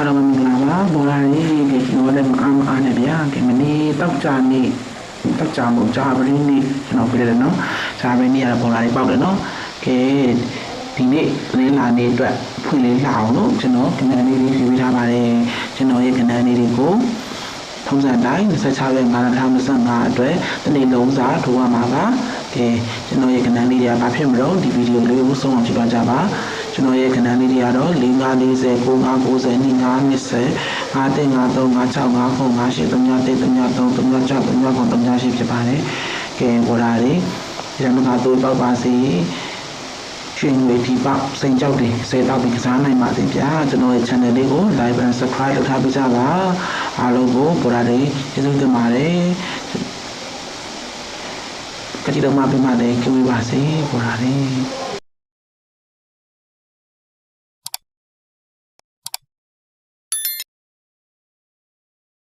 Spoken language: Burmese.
အားလုံးပဲမင်္ဂလာပါဘောလာလေးဒီကျွန်တော်လည်းမအားမအားနဲ့ဗျာဒီမနေ့တောက်ကြနေ့တောက်ကြမို့ဂျာပရင်းနေ့ကျွန်တော်ပြရတယ်နော်ဂျာပရင်းနေ့ကတော့ဘောလာလေးပေါက်တယ်နော်ကဲဒီနေ့လေးလာနေ့အတွက်ဖွင့်လေးလာအောင်လို့ကျွန်တော်ကဏ္ဍလေးလေးဖြည့်ပေးထားပါတယ်ကျွန်တော်ရဲ့ကဏ္ဍလေးတွေကိုထုံးစံတိုင်း26ရက်9လ2025အတွက်တနေ့လုံးစာထိုးရမှာပါကဲကျွန်တော်ရဲ့ကဏ္ဍလေးတွေကဘာဖြစ်မလို့ဒီဗီဒီယိုလေးကိုဆုံးအောင်ကြည့်ပါကြပါ ကျွန်တော်ရဲ့ကဏ္ဍလေးတွေကတော့4 5 40 9 5 90 2 5 20 5တင်5 3 5 6 5 9 5 8 3 3 3 3 3 3 6 3 9 3 8ဖြစ်ပါတယ်ကဲပေါ်လာတယ်ဒီလိုမျိုးကတော့ပေါက်ပါစေရှင်ဝေဒီပေါက်စိန်ကြောက်တွေစေတောက်ပြီးကစားနိုင်ပါစေဗျာကျွန်တော်ရဲ့ channel လေးကို like and subscribe လုပ်ထားပေးကြပါအားလုံးကိုပေါ်လာတယ်ကျေးဇူးတင်ပါတယ်ကတိတော်မှာပြပါလေကြိုးပါစေပေါ်လာတယ်